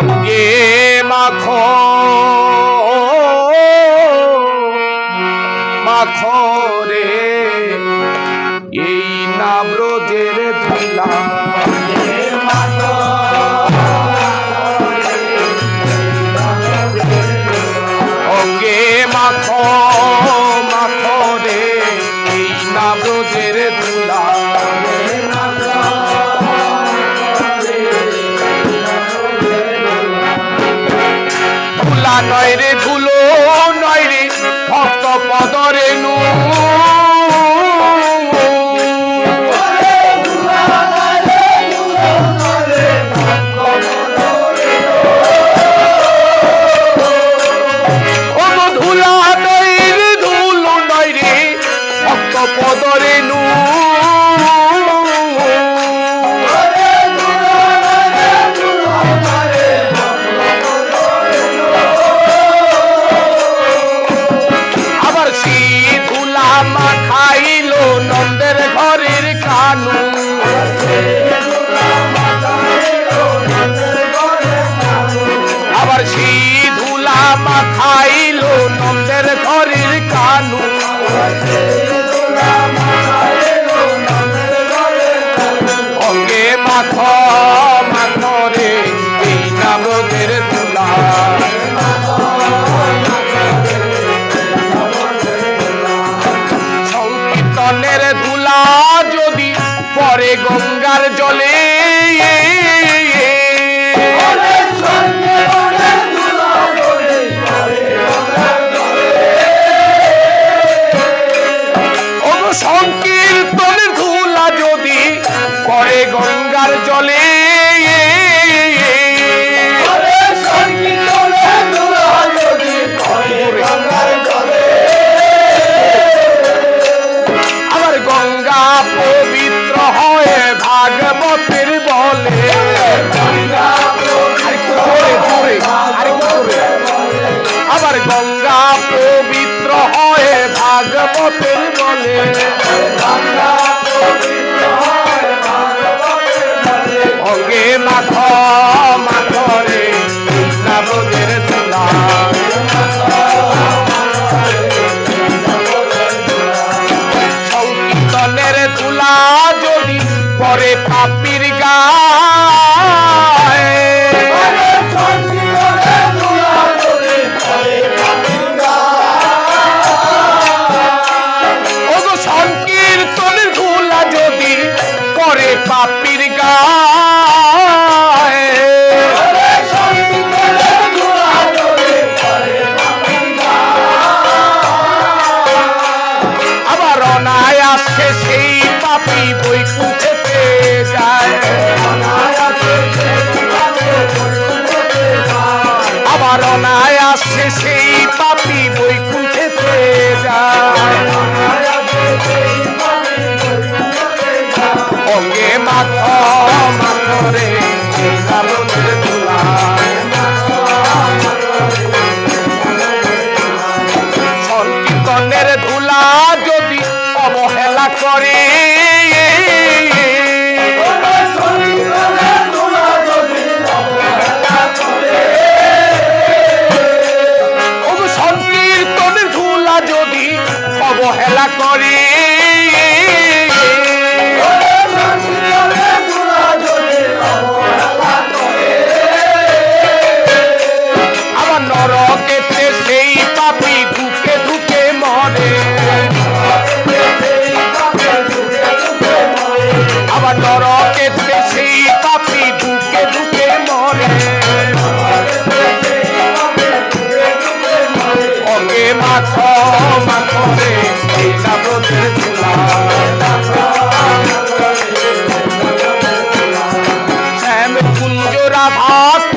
অঙ্গে মাখো। মাখো রে। এই নাব্রজের ধুলা। অঙ্গে মাখো। নয় রে ধুলো নয় রে ভক্ত পদরে নু অঙ্গে মাখ মাখ এই নামদের ধুলা সংকীর্তনের ধুলা যদি পরে গঙ্গার জলে পরে গঙ্গার জলে আবার গঙ্গা পবিত্র হয় ভাগবতের বলে। আবার গঙ্গা পবিত্র হয় ভাগবতের বলে। অঙ্গে মাখ মাখ রে সংকীর্তনের যদি অবহেলা করে। নরকেতে সেই পাপি ধুকে ধুকে মরে। অঙ্গে মাথ মাথরে এই নাব্রতের ধুলা শ্যাম রাধা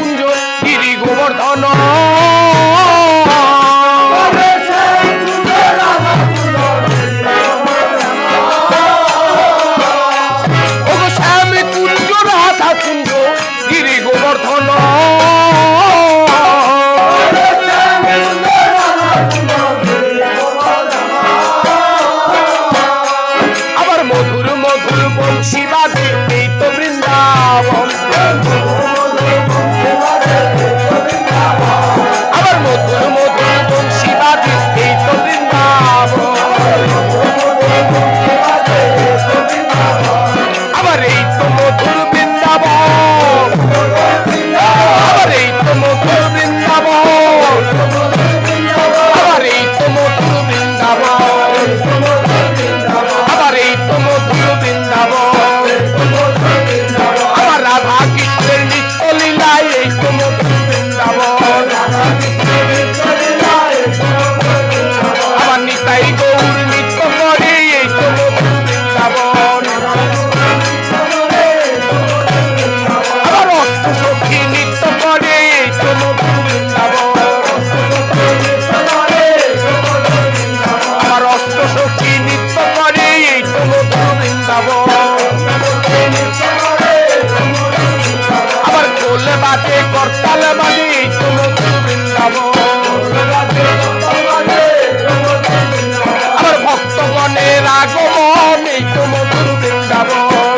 আমার ভক্তগণের আগমন, এই তো মধুর বৃন্দাবন।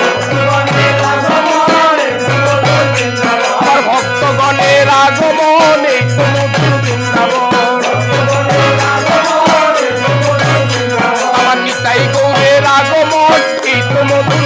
আমার ভক্তগণের আগমন, এই তো মধুর বৃন্দাবন। আমার নিতাই গৌরের আগমন, এই তো মধুর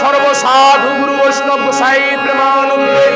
সর্বসাধু গুরু বৈষ্ণব গোসাই প্রেমানন্দে